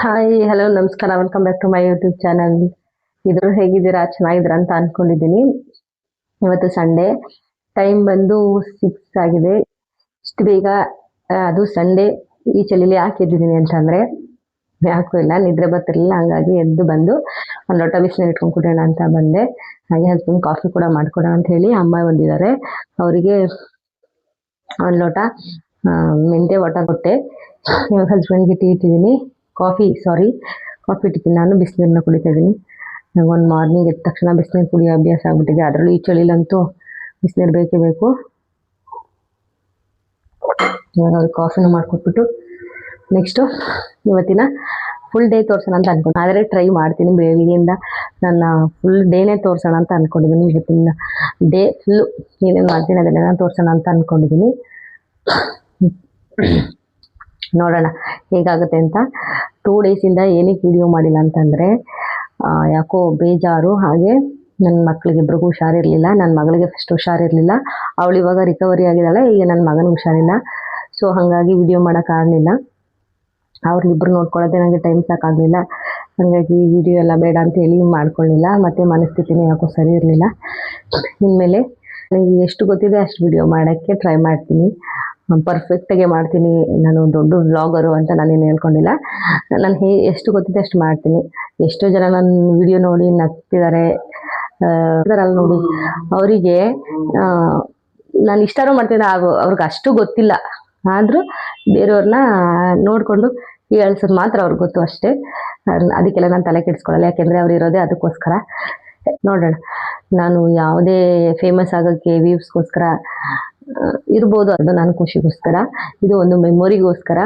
Hi hello ನಮಸ್ಕಾರ. Welcome back to my YouTube channel ಇದ್ರು ಹೇಗಿದ್ದೀರಾ? ಚೆನ್ನಾಗಿದ್ದೀರಾ ಅಂತ ಅನ್ಕೊಂಡಿದ್ದೀನಿ. ಇವತ್ತು ಸಂಡೇ ಟೈಮ್ ಬಂದು ಸಿಕ್ಸ್ ಆಗಿದೆ. ಇಷ್ಟು ಬೇಗ ಅದು ಸಂಡೇ ಈ ಚಳಿಲಿ ಯಾಕೆ ಎದ್ದಿದ್ದೀನಿ ಅಂತಂದರೆ, ಯಾಕೂ ಇಲ್ಲ, ನಿದ್ರೆ ಬರ್ತಿರ್ಲಿಲ್ಲ. ಹಂಗಾಗಿ ಎದ್ದು ಬಂದು ಒಂದು ಲೋಟ ಬಿಸಿನೀರು ಇಟ್ಕೊಂಡು ಕುಡಿಯೋಣ ಅಂತ ಬಂದೆ. ಹಾಗೆ ಹಸ್ಬೆಂಡ್ ಕಾಫಿ ಕೂಡ ಮಾಡ್ಕೊಡೋಣ ಅಂತ ಹೇಳಿ ಅಮ್ಮ ಬಂದಿದ್ದಾರೆ. ಅವರಿಗೆ ಒಂದು ಲೋಟ ಮೆಂತೆ ಒಟ ಕೊಟ್ಟೆ. ಇವಾಗ ಹಸ್ಬೆಂಡ್ಗೆ ಟೀ ಇಟ್ಟಿದ್ದೀನಿ. ಕಾಫಿ ಸಾರಿ ಕಾಫಿ ಇಟ್ಟಿದ್ದೀನಿ. ನಾನು ಬಿಸಿನೀರನ್ನ ಕುಡಿತಾ ಇದ್ದೀನಿ. ಒಂದು ಮಾರ್ನಿಂಗ್ ಎದ್ದ ತಕ್ಷಣ ಬಿಸಿನೀರು ಕುಡಿಯೋ ಅಭ್ಯಾಸ ಆಗ್ಬಿಟ್ಟಿದೆ. ಅದರಲ್ಲೂ ಈ ಚಳಿಲಂತೂ ಬಿಸಿನೀರು ಬೇಕೇ ಬೇಕು. ಇವಾಗ ಅವ್ರಿಗೆ ಕಾಫಿನ ಮಾಡಿಕೊಟ್ಬಿಟ್ಟು ನೆಕ್ಸ್ಟು ಇವತ್ತಿನ ಫುಲ್ ಡೇ ತೋರಿಸೋಣ ಅಂತ ಅನ್ಕೊಂಡು. ಆದರೆ ಟ್ರೈ ಮಾಡ್ತೀನಿ ಬೆಳಗ್ಗೆಯಿಂದ. ನನ್ನ ಫುಲ್ ಡೇನೇ ತೋರಿಸೋಣ ಅಂತ ಅಂದ್ಕೊಂಡಿದ್ದೀನಿ ಇವತ್ತಿನ ಡೇ ಫುಲ್ಲು ಏನೇನು ಮಾಡ್ತೀನಿ ಅದನ್ನೆಲ್ಲ ತೋರಿಸೋಣ ಅಂತ ಅಂದ್ಕೊಂಡಿದ್ದೀನಿ ನೋಡೋಣ ಹೇಗಾಗುತ್ತೆ ಅಂತ. ಟೂ ಡೇಸಿಂದ ಏನಕ್ಕೆ ವಿಡಿಯೋ ಮಾಡಿಲ್ಲ ಅಂತಂದರೆ ಯಾಕೋ ಬೇಜಾರು. ಹಾಗೆ ನನ್ನ ಮಕ್ಕಳಿಗೆ ಇಬ್ರಿಗೂ ಹುಷಾರಿರಲಿಲ್ಲ ನನ್ನ ಮಗಳಿಗೆ ಫಸ್ಟ್ ಹುಷಾರಿರಲಿಲ್ಲ. ಅವಳು ಇವಾಗ ರಿಕವರಿ ಆಗಿದ್ದಾಳೆ, ಈಗ ನನ್ನ ಮಗನಿಗೆ ಹುಷಾರಿಲ್ಲ. ಸೊ ಹಾಗಾಗಿ ವಿಡಿಯೋ ಮಾಡೋಕ್ಕಾಗಲಿಲ್ಲ ಅವ್ರಿಗಿಬ್ರು ನೋಡ್ಕೊಳ್ಳೋದೇ ನನಗೆ ಟೈಮ್ ಸಾಕಾಗಲಿಲ್ಲ ಹಾಗಾಗಿ ವಿಡಿಯೋ ಎಲ್ಲ ಬೇಡ ಅಂತ ಹೇಳಿ ಮಾಡ್ಕೊಳ್ಳಿಲ್ಲ ಮತ್ತು ಮನಸ್ಥಿತಿನೂ ಯಾಕೋ ಸರಿ ಇರಲಿಲ್ಲ. ಇನ್ಮೇಲೆ, ನನಗೆ ಎಷ್ಟು ಗೊತ್ತಿದೆ ಅಷ್ಟು ವಿಡಿಯೋ ಮಾಡೋಕ್ಕೆ ಟ್ರೈ ಮಾಡ್ತೀನಿ. ಪರ್ಫೆಕ್ಟಾಗೆ ಮಾಡ್ತೀನಿ, ನಾನು ದೊಡ್ಡ ವ್ಲಾಗರು ಅಂತ ನಾನೇನು ಹೇಳ್ಕೊಂಡಿಲ್ಲ. ನಾನು ಹೇ, ಎಷ್ಟು ಗೊತ್ತಿದೆ ಅಷ್ಟು ಮಾಡ್ತೀನಿ. ಎಷ್ಟೋ ಜನ ನನ್ನ ವಿಡಿಯೋ ನೋಡಿ ನಗ್ತಿದ್ದಾರೆ ಅಲ್ಲಿ ನೋಡಿ. ಅವರಿಗೆ ನಾನು ಇಷ್ಟಾರು ಮಾಡ್ತೀನಿ, ಆಗು ಅವ್ರಿಗೆ ಅಷ್ಟು ಗೊತ್ತಿಲ್ಲ. ಆದರೂ ಬೇರೆಯವ್ರನ್ನ ನೋಡಿಕೊಂಡು ಹೇಳ್ಸೋದು ಮಾತ್ರ ಅವ್ರಿಗೆ ಗೊತ್ತು ಅಷ್ಟೇ. ಅದಕ್ಕೆಲ್ಲ ನಾನು ತಲೆ ಕೆಡಿಸ್ಕೊಳ್ಳಲ್ಲ. ಯಾಕೆಂದರೆ ಅವ್ರು ಇರೋದೇ ಅದಕ್ಕೋಸ್ಕರ. ನೋಡೋಣ. ನಾನು ಯಾವುದೇ ಫೇಮಸ್ ಆಗೋಕ್ಕೆ ವ್ಯೂಸ್ಗೋಸ್ಕರ ಇರ್ಬೋದು ಅದು ನನ್ನ ಖುಷಿಗೋಸ್ಕರ. ಇದು ಒಂದು ಮೆಮೊರಿಗೋಸ್ಕರ.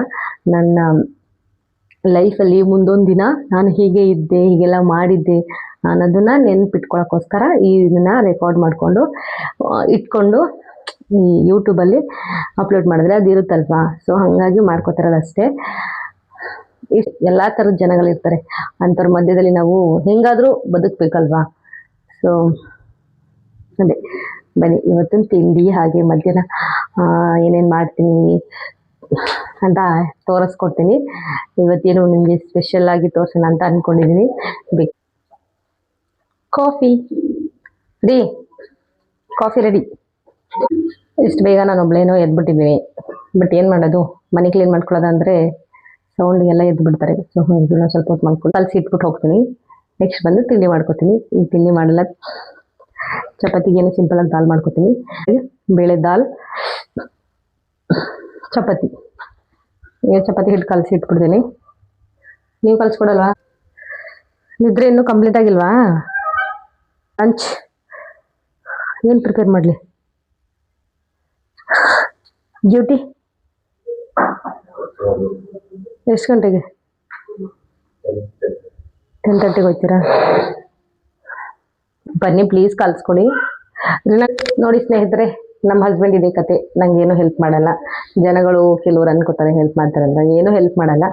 ನನ್ನ ಲೈಫಲ್ಲಿ ಮುಂದೊಂದು ದಿನ ನಾನು ಹೀಗೆ ಇದ್ದೆ, ಹೀಗೆಲ್ಲ ಮಾಡಿದ್ದೆ ಅನ್ನೋದನ್ನ ನೆನ್ಪಿಟ್ಕೊಳ್ಳೋಕ್ಕೋಸ್ಕರ ಇದನ್ನ ರೆಕಾರ್ಡ್ ಮಾಡಿಕೊಂಡು ಇಟ್ಕೊಂಡು ಈ ಯೂಟ್ಯೂಬಲ್ಲಿ ಅಪ್ಲೋಡ್ ಮಾಡಿದ್ರೆ ಅದು ಇರುತ್ತಲ್ವಾ? ಸೊ ಹಾಗಾಗಿ ಮಾಡ್ಕೋತಾರಲ್ಲ ಅಷ್ಟೇ ಎಲ್ಲ ಥರದ ಜನಗಳಿರ್ತಾರೆ. ಅಂಥವ್ರ ಮಧ್ಯದಲ್ಲಿ ನಾವು ಹೆಂಗಾದರೂ ಬದುಕಬೇಕಲ್ವಾ? ಸೊ ಅದೇ. ಬನ್ನಿ, ಇವತ್ತಿನ ತಿಂಡಿ ಹಾಗೆ ಮಧ್ಯಾಹ್ನ ಏನೇನು ಮಾಡ್ತೀನಿ ಅಂತ ತೋರಿಸ್ಕೊಡ್ತೀನಿ. ಇವತ್ತೇನು ನಿಮಗೆ ಸ್ಪೆಷಲ್ ಆಗಿ ತೋರಿಸೋಣ ಅಂತ ಅಂದ್ಕೊಂಡಿದ್ದೀನಿ ಕಾಫಿ. ರೀ ಕಾಫಿ ರೆಡಿ. ಇಷ್ಟು ಬೇಗ ನಾನು ಒಬ್ಳೇನೋ ಎದ್ಬಿಟ್ಟಿದ್ದೀನಿ. ಬಟ್ ಏನು ಮಾಡೋದು? ಮನೆ ಕ್ಲೀನ್ ಮಾಡ್ಕೊಳ್ಳೋದಂದರೆ ಸೌಂಡಿಗೆಲ್ಲ ಎದ್ದು ಬಿಡ್ತಾರೆ ಸೊ ಇದನ್ನ ಸ್ವಲ್ಪ ಹೊತ್ತು ಮಾಡ್ಕೊಂಡು ಕಲಸಿ ಇಟ್ಬಿಟ್ಟು ಹೋಗ್ತೀನಿ. ನೆಕ್ಸ್ಟ್ ಬಂದು ತಿಂಡಿ ಮಾಡ್ಕೊತೀನಿ. ಈಗ ತಿಂಡಿ ಮಾಡಲ್ಲ. ಚಪಾತಿಗೇನು ಆಗಿ ದಾಲ್ ಮಾಡ್ಕೊತೀನಿ. ಬೇಳೆ ದಾಲ್, ಚಪಾತಿ. ಈಗ ಚಪಾತಿ ಹಿಟ್ಟು ಕಲಸಿ ಇಟ್ಬಿಡ್ತೀನಿ. ನೀವು ಕಲಿಸ್ಕೊಡಲ್ವಾ? ನಿದ್ರೆ ಇನ್ನೂ ಕಂಪ್ಲೀಟ್ ಆಗಿಲ್ವಾ? ಲಂಚ್ ಏನು ಪ್ರಿಪೇರ್ ಮಾಡಲಿ? ಡ್ಯೂಟಿ ಎಷ್ಟು ಗಂಟೆಗೆ? ಟೆನ್ ತರ್ಟಿಗೆ ಹೋಗ್ತೀರಾ? ಬನ್ನಿ ಪ್ಲೀಸ್ ಕಲ್ಸ್ಕೊಳ್ಳಿ ನೋಡಿ ಸ್ನೇಹಿತರೆ ನಮ್ಮ ಹಸ್ಬೆಂಡ್ ಇದೇ ಕತೆ. ನಂಗೆ ಏನು ಹೆಲ್ಪ್ ಮಾಡಲ್ಲ. ಜನಗಳು ಕೆಲವರು ಅನ್ಕೋತಾರೆ ಹೆಲ್ಪ್ ಮಾಡ್ತಾರಲ್ಲ ಏನು ಹೆಲ್ಪ್ ಮಾಡಲ್ಲ.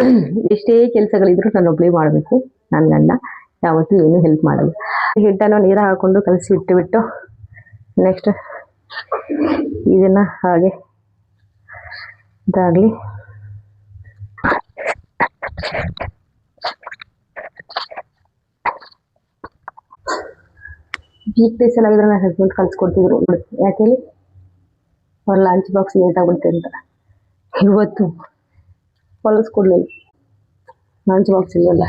ಎಷ್ಟೇ ಕೆಲಸಗಳಿದ್ರು ನಾನು ಒಬ್ಬಳೇ ಮಾಡಬೇಕು. ನನ್ನ ಗಂಡ ಯಾವತ್ತೂ ಏನು ಹೆಲ್ಪ್ ಮಾಡಲ್ಲ. ಹಿಟ್ಟನ್ನು ನೀರು ಹಾಕೊಂಡು ಕಲಸಿ ಇಟ್ಟುಬಿಟ್ಟು ನೆಕ್ಸ್ಟ್ ಇದನ್ನು ಹಾಗೆ ಇದಾಗಲಿ. ವೀಕ್ ಡೇಸ್ ಎಲ್ಲ ಇದ್ರೆ ನನ್ನ ಹಸ್ಬೆಂಡ್ ಕಲ್ಸ್ಕೊಡ್ತಿದ್ರು ಯಾಕೆ ಹೇಳಿ? ಅವ್ರ ಲಂಚ್ ಬಾಕ್ಸ್ ಲೇಟ್ ಆಗುತ್ತೆ ಅಂತ. ಇವತ್ತು ಹೊಲಿಸ್ಕೊಡ್ಲಿಲ್ಲ ಲಂಚ್ ಬಾಕ್ಸ್ ಇಲ್ಲಲ್ಲ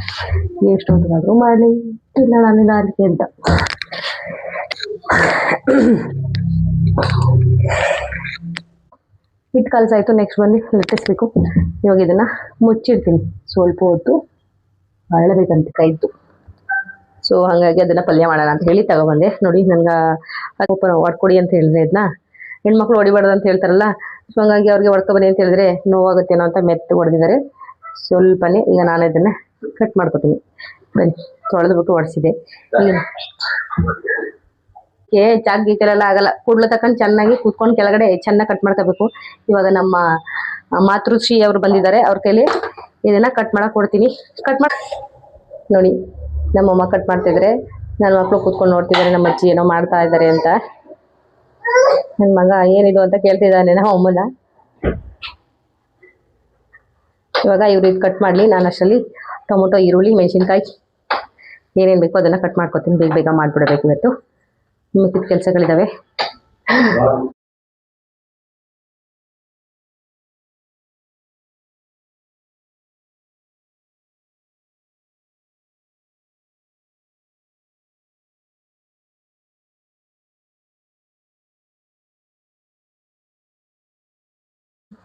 ಎಷ್ಟೊತ್ತಿಗಾದ್ರೂ ಮಾಡಲಿ. ಇಲ್ಲ, ನಾನು ಅದಕ್ಕೆ ಅಂತ. ಹಿಟ್ಟು ಕಲಸಾಯ್ತು ನೆಕ್ಸ್ಟ್ ಬಂದು ಲಟ್ಟಿಸ್ಬೇಕು ಇವಾಗ ಇದನ್ನು ಮುಚ್ಚಿಡ್ತೀನಿ. ಸ್ವಲ್ಪ ಹೊತ್ತು ಅಳಬೇಕಂತ ಕೈತು ಸೊ ಹಾಗಾಗಿ ಅದನ್ನ ಪಲ್ಯ ಮಾಡೋಣ ಅಂತ ಹೇಳಿ ತಗೊಬಂದೆ. ನೋಡಿ ನನಗೆ ಓಪನ್ ಹೊಡ್ಕೊಡಿ ಅಂತ ಹೇಳಿದ್ರೆ ಇದನ್ನ ಹೆಣ್ಮಕ್ಳು ಹೊಡಿಬಾರ್ದು ಅಂತ ಹೇಳ್ತಾರಲ್ಲ ಸೊ ಹಂಗಾಗಿ ಅವ್ರಿಗೆ ಹೊಡ್ಕೊಬನ್ನಿ ಅಂತ ಹೇಳಿದ್ರೆ ನೋವಾಗುತ್ತೇನೋ ಅಂತ ಮೆತ್ತ ಹೊಡೆದಿದ್ದಾರೆ. ಸ್ವಲ್ಪನೇ ಈಗ ನಾನು ಇದನ್ನ ಕಟ್ ಮಾಡ್ಕೊತೀನಿ. ಬನ್ನಿ, ತೊಳೆದ್ಬಿಟ್ಟು ಹೊಡ್ಸಿದೆ ಏ ಚಾಕ್ ಗೀಕೆಲ್ಲ ಆಗಲ್ಲ. ಕೂಡ್ಲ ತಕೊಂಡ್ ಚೆನ್ನಾಗಿ ಕೂತ್ಕೊಂಡು ಕೆಳಗಡೆ ಚೆನ್ನಾಗಿ ಕಟ್ ಮಾಡ್ಕೋಬೇಕು. ಇವಾಗ ನಮ್ಮ ಮಾತೃಶ್ರೀ ಅವರು ಬಂದಿದ್ದಾರೆ, ಅವ್ರ ಕೈಲಿ ಇದನ್ನ ಕಟ್ ಮಾಡಕ್ ಕೊಡ್ತೀನಿ. ಕಟ್ ಮಾಡಿ ನೋಡಿ. ನಮ್ಮಮ್ಮ ಕಟ್ ಮಾಡ್ತಿದ್ರೆ. ನನ್ನ ಮಕ್ಕಳು ಕೂತ್ಕೊಂಡು ನೋಡ್ತಿದ್ದಾರೆ ನಮ್ಮ ಅಜ್ಜಿ ಏನೋ ಮಾಡ್ತಾ ಇದ್ದಾರೆ ಅಂತ. ನನ್ನ ಮಗ ಏನಿದು ಅಂತ ಕೇಳ್ತಿದ್ದಾನೆ ನಮ್ಮ ಅಮ್ಮನ. ಇವಾಗ ಇವ್ರು ಇದು ಕಟ್ ಮಾಡಲಿ, ನಾನು ಅಷ್ಟರಲ್ಲಿ ಟೊಮೊಟೊ, ಈರುಳ್ಳಿ, ಮೆಣಸಿನ್ಕಾಯಿ, ಏನೇನು ಬೇಕೋ ಅದನ್ನು ಕಟ್ ಮಾಡ್ಕೊತೀನಿ. ಬೇಗ ಬೇಗ ಮಾಡಿಬಿಡಬೇಕು ಇವತ್ತು. ಮಿಕ್ಕಿದ ಕೆಲಸಗಳಿದ್ದಾವೆ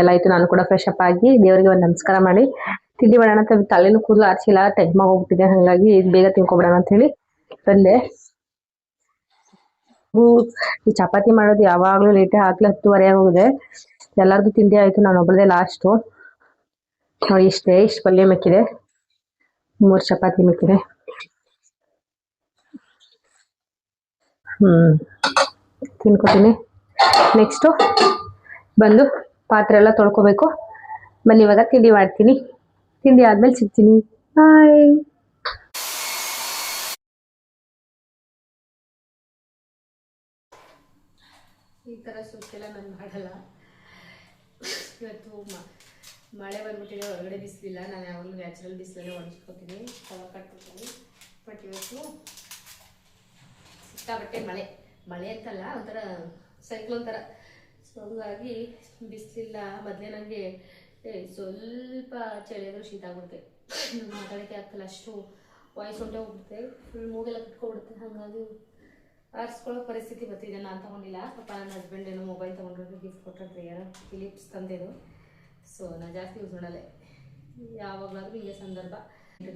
ಎಲ್ಲ ಆಯ್ತು, ನಾನು ಕೂಡ ಫ್ರೆಶ್ ಅಪ್ ಆಗಿ ದೇವರಿಗೆ ಒಂದು ನಮಸ್ಕಾರ ಮಾಡಿ. ತಿಂಡಿ ಮಾಡೋಣ ಅಂತ ತಲೆನೂ ಕೂದಲು ಆರಿಸಿಲ್ಲ ಟೈಮ್ ಹೋಗ್ಬಿಟ್ಟಿದೆ, ಹಾಗಾಗಿ ಇದು ಬೇಗ ತಿನ್ಕೊಬಿಡೋಣ ಅಂತ ಹೇಳಿ ಬಂದೆ. ಈ ಚಪಾತಿ ಮಾಡೋದು ಯಾವಾಗಲೂ ಲೇಟೇ ಆಗಲೇ ಹತ್ತುವರೆ ಆಗೋಗಿದೆ. ಎಲ್ಲರದು ತಿಂಡಿ ಆಯ್ತು, ನಾನು ಒಬ್ಬಳದೇ ಲಾಸ್ಟು ನೋಡಿ, ಇಷ್ಟೇ, ಇಷ್ಟು ಪಲ್ಯ ಮೆಕ್ಕಿದೆ. ಮೂರು ಚಪಾತಿ ಮೆಕ್ಕಿದೆ. ಹ್ಮ್, ತಿನ್ಕೋತೀನಿ. ನೆಕ್ಸ್ಟು ಬಂದು. ಪಾತ್ರೆ ಎಲ್ಲ ತೊಳ್ಕೊಬೇಕು. ಬನ್ನಿ, ಇವಾಗ ತಿಂಡಿ ಮಾಡ್ತೀನಿ. ತಿಂಡಿ ಆದ್ಮೇಲೆ ಸಿಗ್ತೀನಿ. ಬಾಯ್ ಈ ಥರ ಸುತ್ತೆಲ್ಲ ನಾನು ಮಾಡಲ್ಲ. ಇವತ್ತು ಮಳೆ ಬಂದ್ಬಿಟ್ಟಿದೆ ಹೊರಗಡೆ ಬಿಸಿಲಿಲ್ಲ. ನಾನು ಯಾವಾಗಲೂ ನ್ಯಾಚುರಲ್ ಬಿಸಿಲಲ್ಲೇ ಒಣಗಿಸ್ಕೊತೀನಿ. ಕವರ್ ಕಟ್ಬಿಡ್ತೀನಿ. ಬಟ್ ಇವತ್ತು ಸಿಕ್ಕಾಬಟ್ಟೆ ಮಳೆ. ಮಳೆ ಅಂತಲ್ಲ, ಒಂಥರ ಸೈಕ್ಲೋನ್ ಥರ ಸೊ ಹಂಗಾಗಿ ಬಿಸಿಲಿಲ್ಲ ಮೊದಲೇ ನನಗೆ ಸ್ವಲ್ಪ ಚಳಿಯಾದರೂ ಶೀತ ಆಗ್ಬಿಡುತ್ತೆ. ಮಾತಾಡೋಕ್ಕೆ ಆಗ್ತಿಲ್ಲ, ಅಷ್ಟು ವಾಯ್ಸ್ ಹೊಂಟೆ ಹೋಗ್ಬಿಡುತ್ತೆ. ಫುಲ್ ಮೂಗೆಲ್ಲ ಕಟ್ಕೊಬಿಡುತ್ತೆ ಹಾಗಾಗಿ ಆರಿಸ್ಕೊಳ್ಳೋ ಪರಿಸ್ಥಿತಿ ಬರ್ತಿದೆ. ನಾನು ತೊಗೊಂಡಿಲ್ಲ. ಪಾಪ ನನ್ನ ಹಸ್ಬೆಂಡ್ ಏನೋ ಮೊಬೈಲ್ ತೊಗೊಂಡ್ರೆ ಗಿಫ್ಟ್ ಕೊಟ್ಟಿದ್ರೆ ಯಾರೋ ಫಿಲಿಪ್ಸ್ ತಂದೇನು ಸೊ ನಾನು ಜಾಸ್ತಿ ಯೂಸ್ ಮಾಡಲ್ಲ. ಯಾವಾಗಲಾದ್ರೂ ಹಿಂಗೆ ಸಂದರ್ಭ.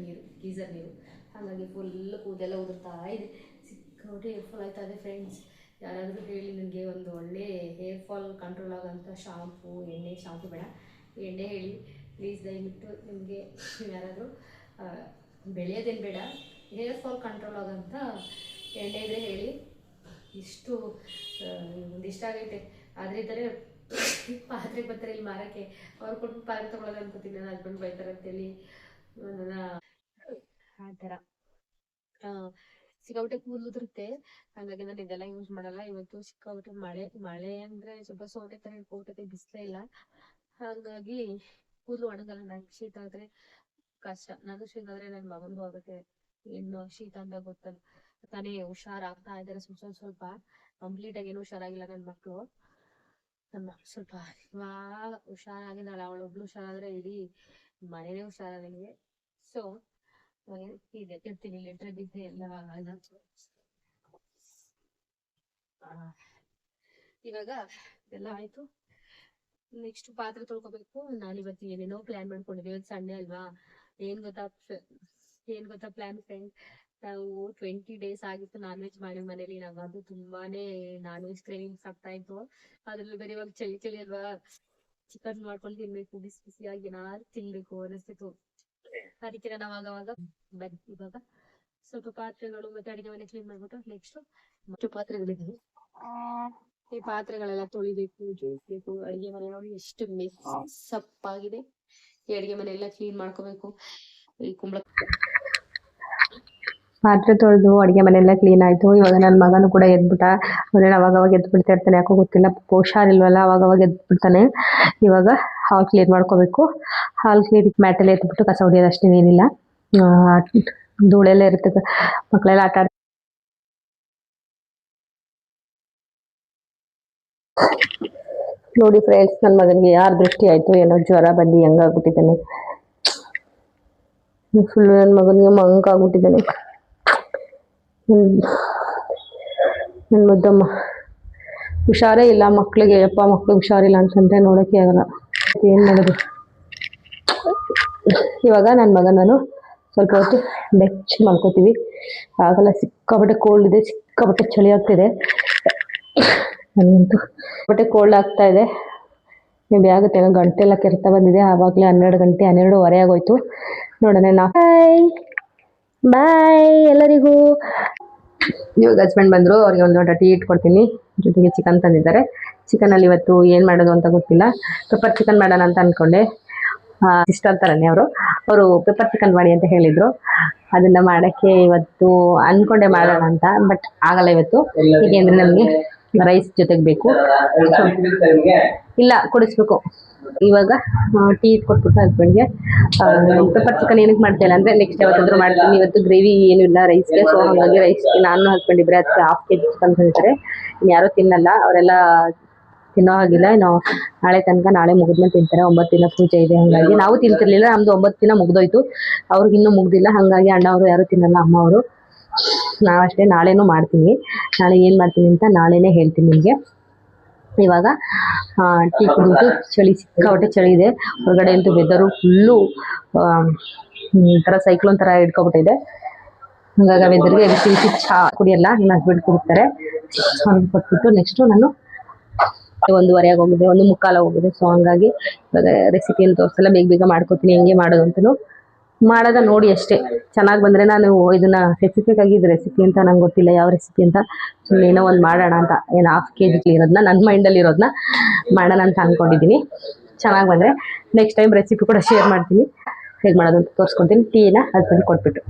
ನೀರು, ಗೀಸರ್ ನೀರು. ಹಾಗಾಗಿ ಫುಲ್ ಕೂದೆಲ್ಲ ಉದುರ್ತಾ ಇದೆ. ಸಿಕ್ಕೋಟಿ ಫಾಲ್ ಆಯ್ತಾ ಇದೆ ಫ್ರೆಂಡ್ಸ್ ಯಾರಾದರೂ ಹೇಳಿ ನನಗೆ ಒಂದು ಒಳ್ಳೆ ಹೇರ್ ಫಾಲ್ ಕಂಟ್ರೋಲ್ ಆಗೋಂಥ ಶಾಂಪು ಎಣ್ಣೆ ಶಾಂಪು ಬೇಡ. ಎಣ್ಣೆ ಹೇಳಿ ಪ್ಲೀಸ್ ದಯವಿಟ್ಟು ನಿಮಗೆ ಯಾರಾದರೂ ಬೆಳೆಯೋದೇನು ಬೇಡ. ಹೇರ್ ಫಾಲ್ ಕಂಟ್ರೋಲ್ ಆಗೋಂಥ ಎಣ್ಣೆ ಇದ್ರೆ ಹೇಳಿ. ಇಷ್ಟು ಒಂದಿಷ್ಟ ಆಗೈತೆ. ಆದರೆ ಪಾತ್ರೆ ಬರ್ತಾರೆ ಇಲ್ಲಿ ಮಾರಕ್ಕೆ. ಅವ್ರು ಕೊಟ್ಟು ಪಾತ್ರೆ ತಗೊಳ್ಳೋದು ಅನ್ಕೋತೀನಿ ನನ್ನ ಹಸ್ಬೆಂಡ್ ಬೈತಾರೆ ಅಂತೇಳಿ. ನನ್ನ ಆ ಥರ. ಆ, ಸಿಕ್ಕಾಪಟ್ಟೆ ಕೂದಲು ಉದುರುತ್ತೆ ಹಾಗಾಗಿ ನಾನು ಇದೆಲ್ಲ ಯೂಸ್ ಮಾಡಲ್ಲ. ಇವತ್ತು ಸಿಕ್ಕಾಪಟ್ಟೆ ಮಳೆ ಮಳೆ ಅಂದ್ರೆ ಸ್ವಲ್ಪ ಸೋನೆ ತರ ಇಟ್ಕೊಬಿಟ್ಟೈತೆ ಬಿಸಿಲೇ ಇಲ್ಲ. ಹಾಗಾಗಿ ಕೂದಲು ಒಣಗಲ್ಲ. ನಂಗೆ ಶೀತ ಆದ್ರೆ ಕಷ್ಟ. ನಾನು ಶೀತ ಆದ್ರೆ ನನ್ನ ಮಗನಿಗೂ ಆಗುತ್ತೆ ಇನ್ನು ಶೀತ ಅಂತ ಗೊತ್ತಲ್ಲ. ತಾನೇ ಹುಷಾರಾಗ್ತಾ ಇದಾರೆ ಸ್ವಲ್ಪ ಸ್ವಲ್ಪ ಕಂಪ್ಲೀಟ್ ಆಗಿ ಏನು ಹುಷಾರಾಗಿಲ್ಲ ನನ್ನ ಮಕ್ಕಳು ಮಕ್ಳು ಸ್ವಲ್ಪ ಇವಾಗ ಹುಷಾರಾಗಿದ್ದಾಳೆ. ಅವಳು ಹುಷಾರಾದ್ರೆ ಇಡೀ ಮನೇನೆ ಹುಷಾರ ನನಗೆ ಸೊ ಇದೆ ಲೆಟ್ರ್ ಬಿದ್ದೆ ಎಲ್ಲ ಇವಾಗ ಎಲ್ಲ ಆಯ್ತು. ನೆಕ್ಸ್ಟ್ ಪಾತ್ರೆ ತೊಳ್ಕೊಬೇಕು. ನಾನು ಇವತ್ತು ಏನೇನೋ ಪ್ಲಾನ್ ಮಾಡ್ಕೊಂಡಿದ್ದೆ. ಇವತ್ತು ಸಂಡೆ ಅಲ್ವಾ? ಏನ್ ಗೊತ್ತಾ ಏನ್ ಗೊತ್ತಾ ಪ್ಲಾನ್ ಫ್ರೆಂಡ್ ನಾವು ಟ್ವೆಂಟಿ ಡೇಸ್ ಆಗಿತ್ತು ನಾನ್ ವೆಜ್ ಮಾಡಿ ಮನೇಲಿ. ನಂಗೆ ತುಂಬಾನೇ ನಾನ್ ವೆಜ್ ಕ್ರೇವಿಂಗ್ಸ್ ಆಗ್ತಾ ಇತ್ತು. ಅದ್ರಲ್ಲಿ ಬೇರೆ ಇವಾಗ ಚಳಿ ಚಳಿ ಅಲ್ವಾ? ಚಿಕನ್ ಮಾಡ್ಕೊಂಡು ತಿನ್ಬೇಕು, ಬಿಸಿ ಬಿಸಿಯಾಗಿ ಏನಾದ್ರು ತಿನ್ಬೇಕು ಅನಿಸ್ತಿತ್ತು. ಅದಕ್ಕೆ ನಾನು ಅವಾಗ ಅವಾಗ ಬನ್ನಿ ಇವಾಗ ಸ್ವಲ್ಪ ಪಾತ್ರೆಗಳು ಮತ್ತೆ ಅಡಿಗೆ ಮನೆ ಕ್ಲೀನ್ ಮಾಡ್ಬಿಟ್ಟು ನೆಕ್ಸ್ಟ್ ಮತ್ತೆ ಪಾತ್ರೆಗಳಿದ್ದಾವೆ ಈ ಪಾತ್ರೆಗಳೆಲ್ಲ ತೊಳಿಬೇಕು ಜೋಡಿಸ್ಬೇಕು ಅಡಿಗೆ ಮನೆ ನೋಡಿ ಎಷ್ಟು ಮೆಸ್ ಸಪ್ಪಾಗಿದೆ. ಈ ಅಡಿಗೆ ಮನೆ ಎಲ್ಲ ಕ್ಲೀನ್ ಮಾಡ್ಕೋಬೇಕು. ಈ ಕುಂಬಳ ಪಾತ್ರೆ ತೊಳೆದು ಅಡುಗೆ ಮನೆಯೆಲ್ಲ ಕ್ಲೀನ್ ಆಯಿತು. ಇವಾಗ ನನ್ನ ಮಗನೂ ಕೂಡ ಎದ್ಬಿಟ್ಟ. ಅವನೇನು ಅವಾಗವಾಗ ಅವಾಗ ಎದ್ದು ಬಿಡ್ತಾ ಇರ್ತಾನೆ. ಯಾಕೋ ಗೊತ್ತಿಲ್ಲ. ಹುಷಾರಿಲ್ವಲ್ಲ ಅವಾಗವಾಗ ಅವಾಗ ಎದ್ದು ಬಿಡ್ತಾನೆ ಇವಾಗ ಹಾಲ್ ಕ್ಲೀನ್ ಮಾಡ್ಕೋಬೇಕು. ಹಾಲ್ ಕ್ಲೀನ್ ಮ್ಯಾಟಲ್ಲಿ ಎತ್ಬಿಟ್ಟು ಕಸ ಹೊಡಿಯೋದು ಅಷ್ಟೇನೇನಿಲ್ಲ ಧೂಳೆಲ್ಲ ಇರುತ್ತೆ. ಮಕ್ಕಳೆಲ್ಲ ಆಟ ಆಡ್ ನೋಡಿ ಫ್ರೆಂಡ್ಸ್ ನನ್ನ ಮಗನಿಗೆ ಯಾರು ದೃಷ್ಟಿ ಆಯಿತು, ಏನೋ ಜ್ವರ ಬಂದು, ಹೆಂಗಾಗ್ಬಿಟ್ಟಿದ್ದಾನೆ. ಫುಲ್ ನನ್ನ ಮಗನಿಗೆ ಮಂಕ್ ಆಗ್ಬಿಟ್ಟಿದ್ದಾನೆ. ನನ್ನ ಮುದ್ದಮ್ಮ. ಹುಷಾರೇ ಇಲ್ಲ ಮಕ್ಕಳಿಗೆ ಯಪ್ಪ ಮಕ್ಳಿಗೆ ಹುಷಾರಿಲ್ಲ ಅಂತಂದರೆ ನೋಡೋಕ್ಕೆ ಆಗಲ್ಲ. ಏನು ಮಾಡೋದು? ಇವಾಗ ನನ್ನ ಮಗ ನಾನು ಸ್ವಲ್ಪ ಹೊತ್ತು ಬೆಚ್ಚ ಮಾಡ್ಕೋತೀವಿ. ಆಗಲ್ಲ ಸಿಕ್ಕಾಪಟ್ಟೆ ಕೋಲ್ಡ್ ಇದೆ, ಸಿಕ್ಕಾಪಟ್ಟೆ ಚಳಿ ಆಗ್ತಿದೆ. ನನಗಂತೂ ಬಟ್ಟೆ ಕೋಲ್ಡ್ ಆಗ್ತಾ ಇದೆ. ನೀವು ಆಗುತ್ತೆ, ಏನೋ ಗಂಟೆ ಎಲ್ಲ ಕೆರೆತ ಬಂದಿದೆ. ಆವಾಗಲೇ ಹನ್ನೆರಡು ಗಂಟೆ, ಹನ್ನೆರಡುವರೆ ಆಗೋಯ್ತು. ನೋಡೋಣ ನಾ ಬಾಯ್ ಬಾಯ್ ಎಲ್ಲರಿಗೂ. ಇವಾಗ ಹಸ್ಬೆಂಡ್ ಬಂದರು ಅವ್ರಿಗೆ ಒಂದು ಲೋಟ ಟೀ ಇಟ್ಕೊಡ್ತೀನಿ. ಜೊತೆಗೆ ಚಿಕನ್ ತಂದಿದ್ದಾರೆ. ಚಿಕನಲ್ಲಿ ಇವತ್ತು ಏನು ಮಾಡೋದು ಅಂತ ಗೊತ್ತಿಲ್ಲ. ಪೆಪ್ಪರ್ ಚಿಕನ್ ಮಾಡೋಣ ಅಂತ ಅಂದ್ಕೊಂಡೆ ಇಷ್ಟ ಅಂತಾರೆ ಅವರು. ಅವರು ಪೆಪ್ಪರ್ ಚಿಕನ್ ಮಾಡಿ ಅಂತ ಹೇಳಿದರು. ಅದನ್ನ ಮಾಡೋಕ್ಕೆ ಇವತ್ತು ಅಂದ್ಕೊಂಡೆ ಮಾಡೋಣ ಅಂತ ಬಟ್ ಆಗಲ್ಲ ಇವತ್ತು. ಹೀಗೆ ಅಂದರೆ ನಮಗೆ ರೈಸ್ ಜೊತೆಗೆ ಬೇಕು. ಇಲ್ಲ, ಕೊಡಿಸ್ಬೇಕು. ಇವಾಗ ಟೀ ಕೊಟ್ಬಿಟ್ಟು ಹಸ್ಬೆಂಡ್ಗೆ ಪೆಪ್ಪರ್ ಚಿಕನ್ ಏನಕ್ಕೆ ಮಾಡ್ತಿಲ್ಲ ಅಂದ್ರೆ ನೆಕ್ಸ್ಟ್ ಯಾವತ್ತಾದ್ರೂ ಮಾಡ್ತೀನಿ. ಇವತ್ತು ಗ್ರೇವಿ ಏನು ಇಲ್ಲ ರೈಸ್ಗೆ ಸೊ ಹಾಗಾಗಿ ರೈಸ್ ನಾನು ಹಸ್ಬೆಂಡ್ ಇಬ್ಬರೇ ಅದಕ್ಕೆ ಹಾಫ್ ಕೆ ಜಿ ಚಿಕನ್ ತಿಂತಾರೆ ಇನ್ನು ಯಾರು ತಿನ್ನಲ್ಲ. ಅವರೆಲ್ಲ ತಿನ್ನೋ ಹಾಗಿಲ್ಲ. ಇನ್ನು ನಾಳೆ ತನಕ ನಾಳೆ ಮುಗಿದ್ಮೇಲೆ ತಿಂತಾರೆ. ಒಂಬತ್ತು ದಿನ ಪೂಜೆ ಇದೆ. ಹಾಗಾಗಿ ನಾವು ತಿಂತಿರ್ಲಿಲ್ಲ. ನಮ್ದು ಒಂಬತ್ತು ದಿನ ಮುಗ್ದೋಯ್ತು. ಅವ್ರಿಗೆ ಇನ್ನೂ ಮುಗ್ದಿಲ್ಲ. ಹಾಗಾಗಿ ಅಣ್ಣವರು ಯಾರು ತಿನ್ನಲ್ಲ, ಅಮ್ಮ ಅವರು. ನಾವಷ್ಟೇ ನಾಳೆನೂ ಮಾಡ್ತೀನಿ. ನಾಳೆ ಏನು ಮಾಡ್ತೀನಿ ಅಂತ ನಾಳೆನೇ ಹೇಳ್ತೀನಿ ನಿಮಗೆ. ಇವಾಗ ಟೀ ಕುಡಿದು ಚಳಿ, ಸಿಕ್ಕಾಪಟ್ಟೆ ಚಳಿ ಇದೆ. ಹೊರಗಡೆ ಅಂತೂ ವೆದರು ಫುಲ್ಲು ಒಂಥರ ಸೈಕ್ಲೋನ್ ಥರ ಹಿಡ್ಕೊಬಿಟ್ಟಿದೆ. ಹಾಗಾಗಿ ವೆದರ್ಗೆ ಬಿಸಿ ಚಹಾ ಕುಡಿಯಲ್ಲ ನನ್ನ ಹಸ್ಬೆಂಡ್ ಕುಡಿತಾರೆ. ಅವ್ರಿಗೆ ಕೊಟ್ಬಿಟ್ಟು ನೆಕ್ಸ್ಟು ನಾನು ಒಂದೂವರೆ ಆಗೋಗಿದೆ ಒಂದು ಮುಕ್ಕಾಲ ಹೋಗಿದೆ. ಸೊ ಹಂಗಾಗಿ ಇವಾಗ ರೆಸಿಪಿಯನ್ನು ತೋರಿಸಲ್ಲ, ಬೇಗ ಬೇಗ ಮಾಡ್ಕೋತೀನಿ, ಹೆಂಗೆ ಮಾಡೋದು ಅಂತಲೂ ಮಾಡೋದ ನೋಡಿ ಅಷ್ಟೇ. ಚೆನ್ನಾಗಿ ಬಂದರೆ ನಾನು ಇದನ್ನ ಸ್ಪೆಸಿಫಿಕ್ ಆಗಿ ಇದು ರೆಸಿಪಿ ಅಂತ ನಂಗೆ ಗೊತ್ತಿಲ್ಲ ಯಾವ ರೆಸಿಪಿ ಅಂತ. ಸುಮ್ಮನೆ ಏನೋ ಒಂದು ಮಾಡೋಣ ಅಂತ. ಏನು ಹಾಫ್ ಕೆ ಜಿ ಇರೋದನ್ನ ನನ್ನ ಮೈಂಡಲ್ಲಿ ಇರೋದನ್ನ ಮಾಡೋಣ ಅಂತ ಅಂದ್ಕೊಂಡಿದ್ದೀನಿ ಚೆನ್ನಾಗಿ ಬಂದರೆ ನೆಕ್ಸ್ಟ್ ಟೈಮ್ ರೆಸಿಪಿ ಕೂಡ ಶೇರ್ ಮಾಡ್ತೀನಿ. ಹೇಗೆ ಮಾಡೋದು ಅಂತ ತೋರಿಸ್ಕೊತೀನಿ. ಟೀನ ಹಸ್ಬೆಂಡ್ ಕೊಟ್ಬಿಟ್ಟು.